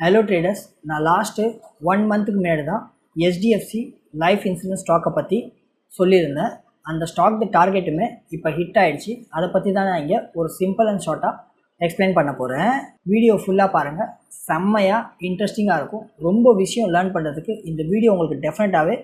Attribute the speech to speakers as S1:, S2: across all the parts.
S1: Hello traders நான் last one மந்த்துக்கு முன்னாடி தான் ஹெச்டிஎஃப்சி லைஃப் இன்சூரன்ஸ் ஸ்டாக்கை பற்றி சொல்லியிருந்தேன். அந்த ஸ்டாக் டார்கெட்டுமே இப்போ ஹிட் ஆகிடுச்சு அதை பற்றி தான் நான் இங்கே ஒரு சிம்பிள் அண்ட் ஷார்ட்டாக எக்ஸ்பிளைன் பண்ண போகிறேன் வீடியோ ஃபுல்லாக பாருங்கள் செம்மையாக இன்ட்ரெஸ்டிங்காக இருக்கும். ரொம்ப விஷயம் லேர்ன் பண்ணுறதுக்கு இந்த வீடியோ உங்களுக்கு டெஃபினட்டாகவே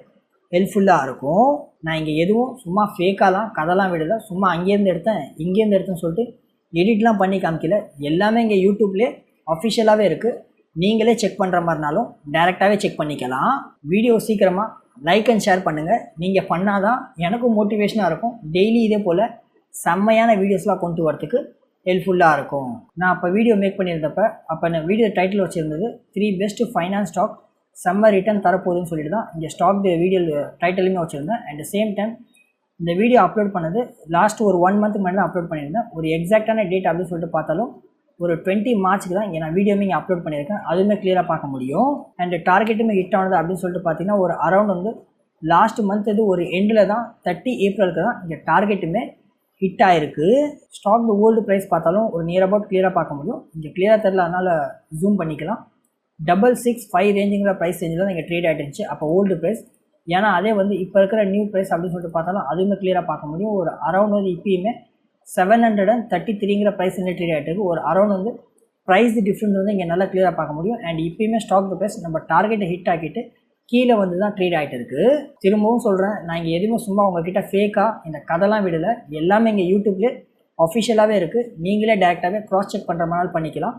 S1: ஹெல்ப்ஃபுல்லாக இருக்கும். நான் இங்கே எதுவும் சும்மா ஃபேக்காலாம் கதைலாம் விடலை. சும்மா அங்கேருந்து எடுத்தேன் இங்கேருந்து எடுத்தேன்னு சொல்லிட்டு எடிட்லாம் பண்ணி காமிக்கல. எல்லாமே இங்கே யூடியூப்லேயே அஃபிஷியலாகவே இருக்குது நீங்களே செக் பண்ணுற மாதிரினாலும் டேரெக்டாகவே செக் பண்ணிக்கலாம். வீடியோ சீக்கிரமாக லைக் அண்ட் ஷேர் பண்ணுங்கள் நீங்கள் பண்ணாதான் எனக்கும் மோட்டிவேஷனாக இருக்கும். டெய்லி இதே போல் செம்மையான வீடியோஸ்லாம் கொண்டு வரத்துக்கு ஹெல்ப்ஃபுல்லாக இருக்கும். நான் அப்போ வீடியோ மேக் பண்ணியிருந்தப்ப அப்போ நான் வீடியோ டைட்டில் வச்சுருந்தது த்ரீ பெஸ்ட்டு ஃபைனான்ஸ் ஸ்டாக் செம்ம ரிட்டர்ன் தரப்போகுதுன்னு சொல்லிட்டு தான் இங்கே ஸ்டாக் வீடியோ டைட்டிலுமே வச்சுருந்தேன். அட் த சேம் டைம் இந்த வீடியோ அப்லோட் பண்ணது லாஸ்ட் ஒரு ஒன் மந்த்துக்கு முன்னாடி தான் அப்லோட் பண்ணியிருந்தேன். ஒரு எக்ஸாக்டான டேட் அப்படின்னு சொல்லிட்டு பார்த்தாலும் ஒரு டுவெண்ட்டி மார்ச்சுக்கு தான் இங்கே நான் வீடியோமே இங்கே அப்லோட் பண்ணியிருக்கேன். அதுவுமே க்ளியராக பார்க்க முடியும். அண்ட் டார்கெட்டுமே ஹிட் ஆனது அப்படின்னு சொல்லிட்டு பார்த்தீங்கன்னா ஒரு அரௌண்ட் வந்து லாஸ்ட் மந்த் இது ஒரு எண்டில் தான் தேர்ட்டி ஏப்ரலுக்கு தான் இங்கே டார்கெட்டுமே ஹிட் ஆயிருக்கு. ஸ்டாக் ஓல்டு ப்ரைஸ் பார்த்தாலும் ஒரு நியர் அபவுட் க்ளியராக பார்க்க முடியும். இங்கே க்ளியராக தெரில அதனால் ஜூம் பண்ணிக்கலாம். டபுள் சிக்ஸ் ஃபைவ் ரேஞ்சுங்கிற ப்ரைஸ் ரேஞ்சில் தான் இங்கே ட்ரேட் ஆகிட்டு இருந்துச்சு. அப்போ ஓல்டு ப்ரைஸ் ஏன்னா அதே வந்து இப்போ இருக்கிற நியூ ப்ரைஸ் அப்படின்னு சொல்லிட்டு பார்த்தாலும் அதுவுமே க்ளியராக பார்க்க முடியும். ஒரு அரௌண்ட் வந்து இப்பயுமே செவன் ஹண்ட்ரட் அண்ட் தேர்ட்டி த்ரீங்கிற ப்ரைஸ் வந்து ஆகிட்டு ஒரு அரௌண்ட் வந்து ப்ரைஸ் டிஃப்ரெண்ட் வந்து இங்கே நல்லா கிளியராக பார்க்க முடியும். அண்ட் இப்பயுமே ஸ்டாக் ப்ரைஸ் நம்ம டார்கெட்டை ஹிட் ஆக்கிட்டு கீழே வந்து தான் ட்ரேட் ஆகிட்டு இருக்குது திரும்பவும் சொல்கிறேன் நான் இங்கே எதுவுமே சும்மா உங்ககிட்ட ஃபேக்காக இந்த கதைலாம் விடலை. எல்லாமே இங்கே யூடியூப்லேயே அஃபிஷியலாகவே இருக்குது நீங்களே டேரெக்டாகவே க்ராஸ் செக் பண்ணுற மாதிரி பண்ணிக்கலாம்.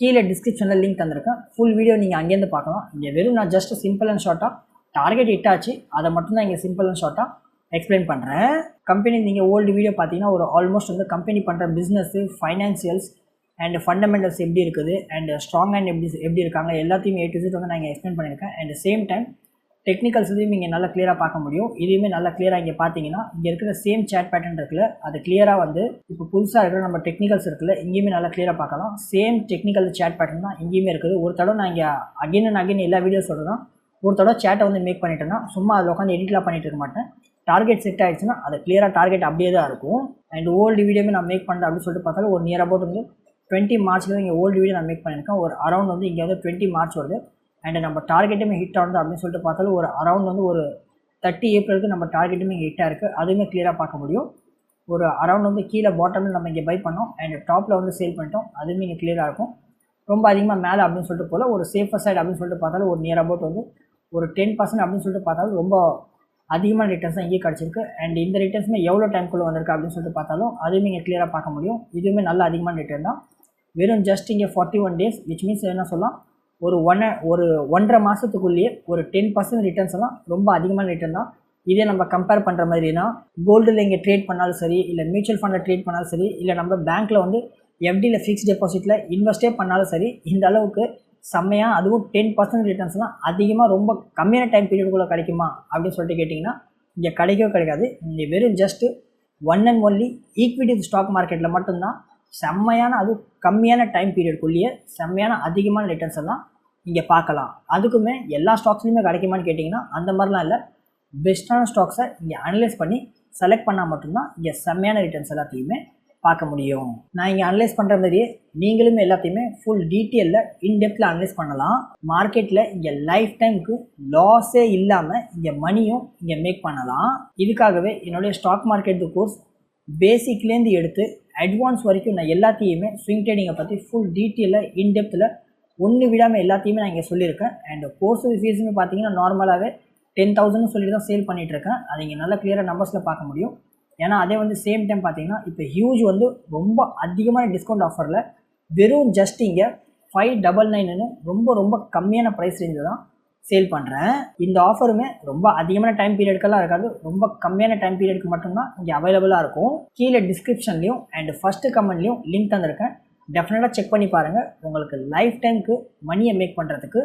S1: கீழே டிஸ்கிரிப்ஷனில் லிங்க் தந்திருக்கேன். ஃபுல் வீடியோ நீங்கள் அங்கேருந்து பார்க்கலாம். இங்கே வெறும் நான் ஜஸ்ட் சிம்பிள் அண்ட் ஷார்ட்டாக டார்கெட் ஹிட் ஆச்சு. அதை மட்டும்தான் இங்கே சிம்பிள் அண்ட் ஷார்ட்டாக எக்ஸ்பிளைன் பண்ணுறேன் கம்பெனி நீங்கள் ஓல்டு வீடியோ பார்த்தீங்கன்னா ஒரு ஆல்மோஸ்ட் வந்து கம்பெனி பண்ணுற பிஸ்னஸ்ஸு ஃபைனான்சியல்ஸ் அண்ட் ஃபண்டமெண்டல்ஸ் எப்படி இருக்குது அண்ட் ஸ்ட்ராங் அண்ட் எப்படி எப்படி இருக்காங்க எல்லாத்தையும் ஏ டு வந்து நான் இங்கே எக்ஸ்பிளைன் பண்ணியிருக்கேன். அண்ட் சேம் டைம் டெக்னிக்கல்ஸ் இதையும் இங்கே நல்லா கிளியராக பார்க்க முடியும். இதையுமே நல்லா கிளியராக இங்கே பார்த்தீங்கன்னா இங்கே இருக்கிற சேம் சேட் பேட்டர்ன் இருக்குல்ல அது கிளியராக வந்து இப்போ புதுசாக இருக்கிற நம்ம டெக்னிக்கல்ஸ் இருக்குல்ல இங்கேயுமே நல்லா கிளியராக பார்க்கலாம். சேம் டெக்னிக்கல் சேட் பேட்டர்ன் தான் இங்கேயுமே இருக்குது. ஒரு தடவை நான் இங்கே அகைன் அண்ட் அகைன் எல்லா வீடியோஸ் சொல்கிறேன் ஒரு தடவை சேட்டை வந்து மேக் பண்ணிட்டேன்னா சும்மா அதில் உட்காந்து எடிட்லாம் பண்ணிட்டு இருக்க மாட்டேன். டார்கெட் செட் ஆயிடுச்சுன்னா அது கிளியராக டார்கெட் அப்படியே தான் இருக்கும். அண்ட் ஓல்டு வீடியோமே நான் மேக் பண்ணுறேன் அப்படின்னு சொல்லிட்டு பார்த்தாலும் ஒரு நியர் அபவுட் வந்து டுவெண்ட்டி மார்ச்சில் இங்கே ஓல்டு வீடியோ நான் மேக் பண்ணியிருக்கேன். ஒரு அரௌண்ட் வந்து இங்கே வந்து டுவெண்ட்டி மார்ச் வருது. அண்ட் நம்ம டார்கெட்டுமே ஹிட் ஆகுது அப்படின்னு சொல்லிட்டு பார்த்தாலும் ஒரு அரௌண்ட் வந்து ஒரு தேர்ட்டி ஏப்ரலுக்கு நம்ம டார்கெட்டுமே இங்கே ஹிட்டாக இருக்குது அதுவுமே கிளியராக பார்க்க முடியும். ஒரு அரௌண்ட் வந்து கீழே பாட்டமில் நம்ம இங்கே பை பண்ணோம். அண்ட் டாப்பில் வந்து சேல் பண்ணிட்டோம். அதுவுமே இங்கே கிளியராக இருக்கும். ரொம்ப அதிகமாக மேலே அப்படின்னு சொல்லிட்டு போல் ஒரு சேஃபர் சைடு அப்படின்னு சொல்லிட்டு பார்த்தாலும் ஒரு நியர் அபவுட் வந்து ஒரு டென் பர்சன்ட் அப்படின்னு சொல்லிட்டு பார்த்தாலும் ரொம்ப அதிகமான ரிட்டர்ன்ஸ் தான் இங்கே கிடச்சிருக்கு. அண்ட் இந்த ரிட்டர்ன்ஸுமே எவ்வளோ டைம்குள்ளே வந்திருக்கு அப்படின்னு சொல்லிட்டு பார்த்தாலும் அதுவுமே இங்கே கிளியராக பார்க்க முடியும். இதுவுமே நல்ல அதிகமான ரிட்டர்ன் தான். வெறும் ஜஸ்ட் இங்கே forty one days which means என்ன சொல்லலாம்? ஒரு ஒன் ஒரு ஒன்றரை மாதத்துக்குள்ளேயே ஒரு டென் பர்சன்ட் ரிட்டர்ன்ஸ் எல்லாம் ரொம்ப அதிகமான ரிட்டர்ன் தான். இதே நம்ம கம்பேர் பண்ணுற மாதிரினா கோல்டில் இங்கே ட்ரேட் பண்ணாலும் சரி இல்லை மியூச்சுவல் ஃபண்டில் ட்ரேட் பண்ணாலும் சரி இல்லை நம்ம பேங்க்கில் வந்து எஃப்டியில் ஃபிக்ஸ் டெபாசிட்டில் இன்வெஸ்ட்டே பண்ணாலும் சரி இந்த அளவுக்கு செம்மையாக அதுவும் டென் பர்சன்ட் ரிட்டர்ன்ஸ்லாம் அதிகமாக ரொம்ப கம்மியான டைம் பீரியடுக்குள்ளே கிடைக்குமா அப்படின்னு சொல்லிட்டு கேட்டிங்கன்னா இங்கே கிடைக்கவே கிடைக்காது. இங்கே வெறும் just one and only equity stock மார்க்கெட்டில் மட்டும்தான் செம்மையான அது கம்மியான டைம் பீரியடுக்குள்ளேயே செம்மையான அதிகமான ரிட்டர்ன்ஸ் எல்லாம் இங்கே பார்க்கலாம். அதுக்குமே எல்லா ஸ்டாக்ஸ்லையுமே கிடைக்குமான்னு கேட்டிங்கன்னா அந்த மாதிரிலாம் இல்லை. பெஸ்ட்டான ஸ்டாக்ஸை இங்கே அனலைஸ் பண்ணி செலக்ட் பண்ணால் மட்டும்தான் இங்கே செம்மையான ரிட்டர்ன்ஸ் எல்லாத்தையுமே பார்க்க முடியும். நான் இங்கே அனலைஸ் பண்ணுற மாதிரியே நீங்களுமே எல்லாத்தையுமே ஃபுல் டீட்டெயிலில் இன்டெப்த்தில் அனலைஸ் பண்ணலாம். மார்க்கெட்டில் இங்கே லைஃப் டைமுக்கு லாஸே இல்லாமல் இங்கே மணியும் இங்கே மேக் பண்ணலாம். இதுக்காகவே என்னுடைய ஸ்டாக் மார்க்கெட் கோர்ஸ் பேசிக்லேருந்து எடுத்து அட்வான்ஸ் வரைக்கும் நான் எல்லாத்தையுமே ஸ்விங் ட்ரேடிங்கை பற்றி ஃபுல் டீட்டெயிலில் இன்டெப்த்தில் ஒன்று விடாமல் எல்லாத்தையுமே நான் இங்கே சொல்லியிருக்கேன். அண்ட் கோர்ஸ் ஃபீஸுமே பார்த்தீங்கன்னா நார்மலாகவே டென் தௌசண்ட்னு சொல்லிட்டு தான் சேல் பண்ணிகிட்ருக்கேன் அது இங்கே நல்லா கிளியராக நம்பர்ஸில் பார்க்க முடியும். ஏன்னா அதே வந்து சேம் டைம் பார்த்தீங்கன்னா இப்போ ஹியூஜ் வந்து ரொம்ப அதிகமான டிஸ்கவுண்ட் ஆஃபரில் வெறும் ஜஸ்ட் இங்கே ஃபைவ் டபுள் நைனுன்னு ரொம்ப ரொம்ப கம்மியான ப்ரைஸ் ரேஞ்சில் தான் சேல் பண்ணுறேன் இந்த ஆஃபருமே ரொம்ப அதிகமான டைம் பீரியடுக்கெல்லாம் இருக்காது. ரொம்ப கம்மியான டைம் பீரியடுக்கு மட்டும்தான் இங்கே அவைலபிளாக இருக்கும். கீழே டிஸ்கிரிப்ஷன்லையும் அண்ட் ஃபஸ்ட்டு கமெண்ட்லையும் லிங்க் தந்திருக்கேன். டெஃபினட்டாக செக் பண்ணி பாருங்கள் உங்களுக்கு லைஃப் டைமுக்கு மணியை மேக் பண்ணுறதுக்கு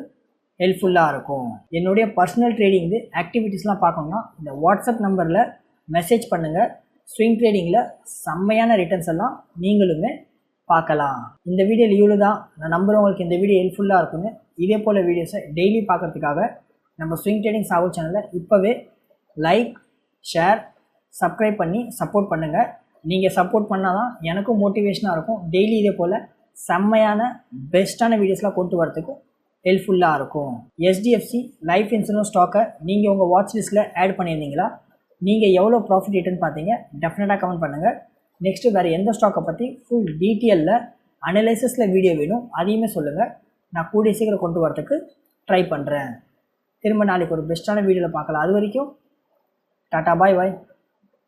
S1: ஹெல்ப்ஃபுல்லாக இருக்கும். என்னுடைய பர்சனல் ட்ரேடிங் இது ஆக்டிவிட்டீஸ்லாம் பார்க்கணுன்னா இந்த வாட்ஸ்அப் நம்பரில் மெசேஜ் பண்ணுங்கள் ஸ்விங் ட்ரேடிங்கில் செம்மையான ரிட்டர்ன்ஸ் எல்லாம் நீங்களுமே பார்க்கலாம். இந்த வீடியோ இவ்வளோ தான் நான் நம்புகிறேன் உங்களுக்கு இந்த வீடியோ ஹெல்ப்ஃபுல்லாக இருக்குங்க இதே போல் வீடியோஸை டெய்லி பார்க்குறதுக்காக நம்ம ஸ்விங் ட்ரேடிங் சாகுல் சேனலை இப்போவே லைக் ஷேர் சப்ஸ்கிரைப் பண்ணி சப்போர்ட் பண்ணுங்கள் நீங்கள் சப்போர்ட் பண்ணால் தான் எனக்கும் மோட்டிவேஷனாக இருக்கும். டெய்லி இதே போல் செம்மையான பெஸ்ட்டான வீடியோஸ்லாம் கொண்டு வரதுக்கும் ஹெல்ப்ஃபுல்லாக இருக்கும். எஸ்டிஎஃப்சி லைஃப் இன்சூரன்ஸ் ஸ்டாக்கை நீங்கள் உங்கள் வாட்ச் லிஸ்ட்டில் ஆட் பண்ணியிருந்தீங்களா? நீங்கள் எவ்வளோ ப்ராஃபிட் ரிட்டர்ன் பார்த்தீங்க டெஃபினட்டாக கமெண்ட் பண்ணுங்கள் நெக்ஸ்ட்டு வேறு எந்த ஸ்டாக்கை பற்றி ஃபுல் டீட்டெயிலில் அனலைசிஸில் வீடியோ வேணும் அதையுமே சொல்லுங்கள் நான் கூடிய சீக்கிரம் கொண்டு வரதுக்கு ட்ரை பண்ணுறேன் திரும்ப நாளைக்கு ஒரு பெஸ்ட்டான வீடியோவில் பார்க்கலாம். அது வரைக்கும் டாட்டா பாய் பாய்